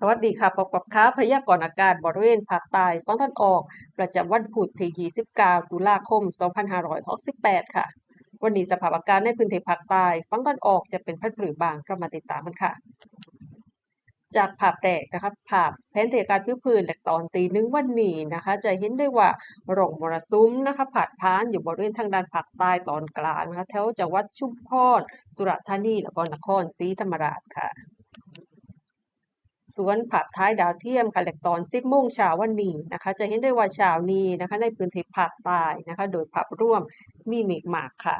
สวัสดีค่ะพบกับค้าพยากรณ์อากาศบริเวณภาคใต้ฝั่งตะวันออก ประจำวันพุธที่29 ตุลาคม 2568 ค่ะ วันนี้สภาพอากาศในพื้นที่ภาคใต้ฝั่งตะวันออกจะเป็นพัดหรือบางเรามาติดตามกันค่ะ จากภาพแรกนะคะภาพแผนที่อากาศพื้นๆและตอนตีหนึ่งวันนี้นะคะ จะเห็นได้ว่าร่องมรสุมนะคะผาดพานอยู่บริเวณทางด้านภาคใต้ตอนกลางนะคะแถวจังหวัดชุมพรสุราษฎร์ธานีแล้วก็นครศรีธรรมราชค่ะ สวนผักท้ายดาวเทียมค่ะแหลกตอน10โมงเช้าวันนี้นะคะจะเห็นได้ว่าเช้านี้นะคะในพื้นที่ภาคใต้นะคะโดยภาพร่วมมีเมฆหมากค่ะ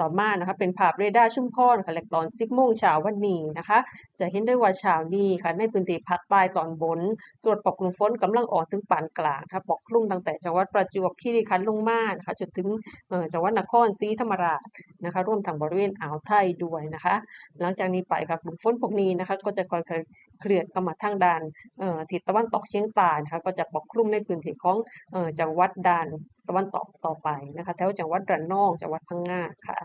ต่อมานะคะเป็นภาพเรดาร์ชุมพรค่ะแหลกตอน10โมงเช้าวันนี้นะคะ จะเห็นได้ว่าเช้านี้ค่ะในพื้นที่ภาคใต้ตอนบน ตรวจปกคลุมฝนกำลังอ่อนถึงปานกลางค่ะปกคลุมตั้งแต่จังหวัดประจวบคีรีขันธ์ลงมานะคะจนถึงจังหวัดนครศรีธรรมราชนะคะร่วมทั้งบริเวณอ่าวไทยด้วยนะคะ หลังจากนี้ไปค่ะกลุ่มฝนพวกนี้นะคะก็จะค่อยๆเคลื่อนเข้ามาทางด้านทิศตะวันตกเฉียงใต้นะคะก็จะปกคลุมในพื้นที่ของจังหวัดด้านตะวันตกต่อไปนะคะแถวจังหวัดระนองจังหวัดพังงาค่ะ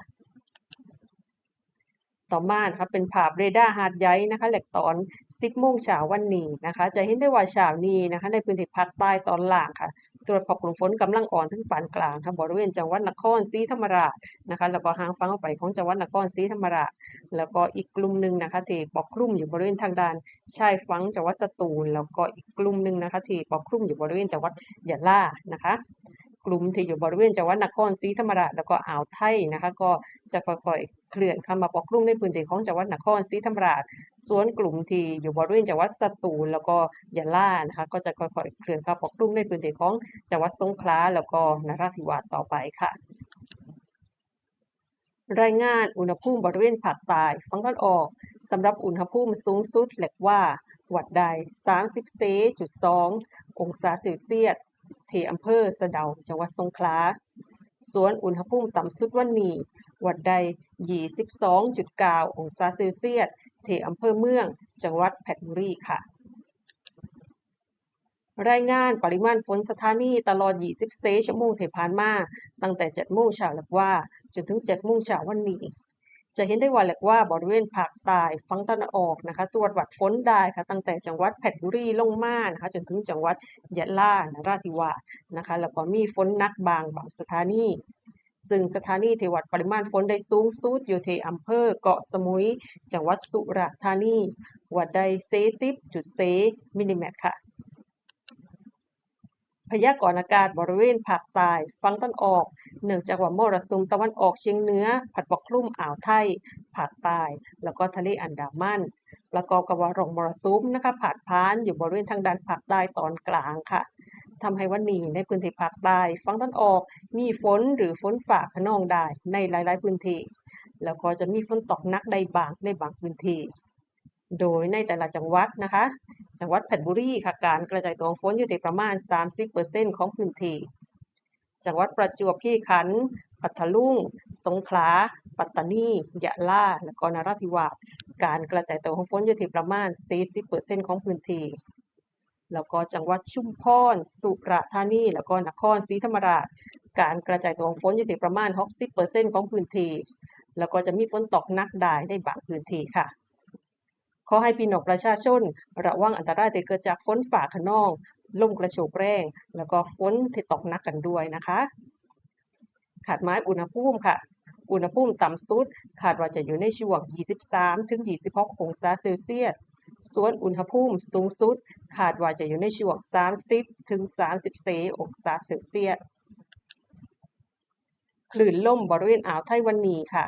ต่อมานะคะเป็นภาพเรดาร์หาดใหญ่นะคะแหลกตอน10โมงเช้าวันนี้นะคะ จะเห็นได้ว่าเช้านี้นะคะในพื้นที่ภาคใต้ตอนล่างค่ะตรวจพบกลุ่มฝนกำลังอ่อนถึงปานกลางค่ะบริเวณจังหวัดนครศรีธรรมราชนะคะแล้วก็ห่างฟังออกไปของจังหวัดนครศรีธรรมราช แล้วก็อีกกลุ่มหนึ่งนะคะที่ปกคลุมอยู่บริเวณทางด้านชายฝั่งจังหวัดสตูล แล้วก็อีกกลุ่มหนึ่งนะคะที่ปกคลุมอยู่บริเวณจังหวัดยะลานะคะ กลุ่มที่อยู่บริเวณจังหวัดนครศรีธรรมราชแล้วก็อ่าวไทยนะคะก็จะค่อยๆเคลื่อนเข้ามาปกคลุมในพื้นที่ของจังหวัดนครศรีธรรมราช ส่วนกลุ่มที่อยู่บริเวณจังหวัดสตูลแล้วก็ยะลานะคะก็จะค่อยๆเคลื่อนเข้าปกคลุมในพื้นที่ของจังหวัดสงขลาแล้วก็นราธิวาสต่อไปค่ะรายงานอุณหภูมิบริเวณภาคใต้ฝั่งตะวันออกสำหรับอุณหภูมิสูงสุดเหล็กว่า วัดใด34.2 องศาเซลเซียส ที่อำเภอสะเดาจังหวัดสงขลาส่วนอุณหภูมิต่ำสุดวันนี้วัดใด 22.9 องศาเซลเซียสที่อำเภอเมือง จังหวัดเพชรบุรีค่ะ รายงานปริมาณฝนสถานีตลอด 24 ชั่วโมงที่ผ่านมา ตั้งแต่7โมงเช้าแล้วว่า จนถึง7โมงเช้าวันนี้ จะเห็นได้ว่าแหลกว่าบริเวณภาคใต้ฝั่งตะวันออกนะคะตรวจวัดฝนได้ค่ะตั้งแต่จังหวัดเพชรบุรีลงมานะคะจนถึงจังหวัดยะลานราธิวาสนะคะแล้วก็มีฝนนักบางบางสถานีซึ่งสถานีที่วัดปริมาณฝนได้สูงสุดอยู่ที่อำเภอเกาะสมุย จังหวัดสุราษฎร์ธานีวัดได้40.4มิลลิเมตรค่ะ พยากรณ์อากาศบริเวณภาคใต้ฝั่งตะวันออก เนื่องจากว่ามรสุมตะวันออกเฉียงเหนือพัดปกคลุมอ่าวไทยภาคใต้แล้วก็ทะเลอันดามันประกอบกับว่าร่องมรสุมนะคะผาดพานอยู่บริเวณทางด้านภาคใต้ตอนกลางค่ะทำให้วันนี้ในพื้นที่ภาคใต้ฝั่งตะวันออกมีฝนหรือฝนฟ้าคะนองได้ในหลาย ๆ พื้นที่แล้วก็จะมีฝนตกหนักได้บางในบางพื้นที่ โดยในแต่ละจังหวัดนะคะ จังหวัดเพชรบุรีค่ะการกระจายตัวของฝนอยู่ที่ประมาณ 30%ของพื้นที่ จังหวัดประจวบคีรีขันธ์พัทลุง สงขลา ปัตตานี ยะลา และก็นราธิวาส การกระจายตัวของฝนอยู่ที่ประมาณ 40%ของพื้นที่ แล้วก็จังหวัดชุมพร สุราษฎร์ธานี แล้วก็นครศรีธรรมราช การกระจายตัวของฝนอยู่ที่ประมาณ 60%ของพื้นที่ แล้วก็จะมีฝนตกหนักได้ในบางพื้นที่ค่ะ ขอให้พี่น้องประชาชน ระวังอันตรายที่เกิดจากฝนฟ้าคะนอง ลมกระโชกแรง แล้วก็ฝนที่ตกหนักกันด้วยนะคะ ขาดหมายอุณหภูมิค่ะ อุณหภูมิต่ำสุดคาดว่าจะอยู่ในช่วง 23-26 องศาเซลเซียสส่วนอุณหภูมิสูงสุดคาดว่าจะอยู่ในช่วง 30 ถึง 34 องศาเซลเซียส คลื่นลมบริเวณอ่าวไทยวันนี้ค่ะ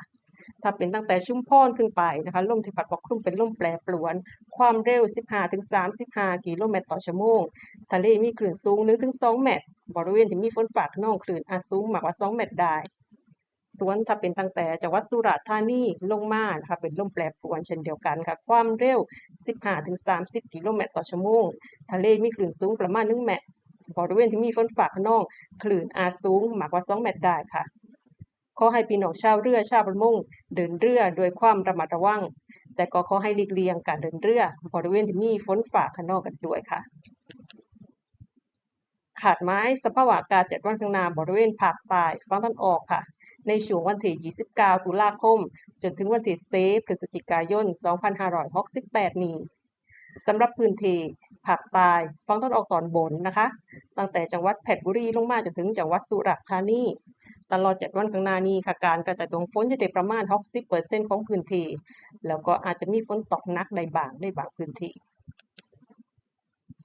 ถ้าเป็นตั้งแต่ชุมพรขึ้นไปนะคะลมที่พัดปกคลุมเป็นลมแปรปรวน ความเร็ว 15-35 กิโลเมตรต่อชั่วโมง ทะเลมีคลื่นสูง 1-2 เมตร บริเวณที่มีฝนฟ้าคะนองคลื่นอาจสูงมากกว่า 2 เมตรได้ส่วนถ้าเป็นตั้งแต่จังหวัดสุราษฎร์ธานีลงมานะคะเป็นลมแปรปรวนเช่นเดียวกันค่ะ ความเร็ว 15-30 กิโลเมตรต่อชั่วโมง ทะเลมีคลื่นสูงประมาณ 1 เมตร บริเวณที่มีฝนฟ้าคะนองคลื่นอาจสูงมากกว่า 2 เมตรได้ค่ะ ขอให้พี่น้องชาวเรือชาวประมงเดินเรือด้วยความระมัดระวัง แต่ก็ขอให้หลีกเลี่ยงการเดินเรือบริเวณที่มีฝนฟ้าคะนองกันด้วยค่ะ ขาดไม้สภาพอากาศ7วันข้างหน้าบริเวณภาคใต้ฝั่งตะวันออกค่ะ ในช่วงวันที่29 ตุลาคม จนถึงวันที่10พฤศจิกายน 2568 นี้สำหรับพื้นที่ภาคใต้ฝั่งตะวันออกตอนบนนะคะ ตั้งแต่จังหวัดเพชรบุรีลงมาจนถึงจังหวัดสุราษฎร์ธานี ตลอด 7 วันข้างหน้านี้ค่ะการกระจายตัวของฝนจะได้ประมาณ 60%ของพื้นที่ แล้วก็อาจจะมีฝนตกหนักได้บ้างในบางพื้นที่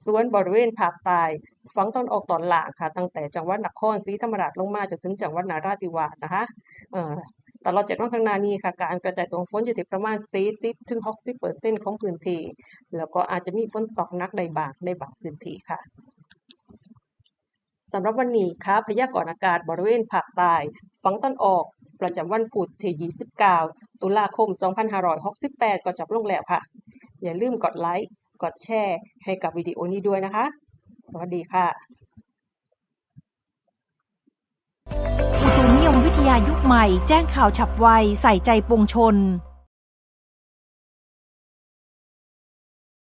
ส่วนบริเวณภาคใต้ฝั่งตอนออกตอนล่างค่ะ ตั้งแต่จังหวัดนครศรีธรรมราชลงมาจนถึงจังหวัดนราธิวาสนะคะเอ่อตลอด 7 วันข้างหน้านี้ค่ะ การกระจายตัวของฝนจะที่ประมาณ 40ถึง60%ของพื้นที่ แล้วก็อาจจะมีฝนตกหนักได้บ้างในบางพื้นที่ค่ะ สำหรับวันนี้ค่ะพยากรณ์อากาศบริเวณภาคใต้ฝั่งตอนออก ประจำวันพุธที่29 ตุลาคม 2568 ก็จบลงแล้วค่ะ อย่าลืมกดไลค์ กดแชร์ ให้กับวิดีโอนี้ด้วยนะคะ สวัสดีค่ะอุตุนิยมวิทยายุคใหม่ แจ้งข่าวฉับไว ใส่ใจปวงชน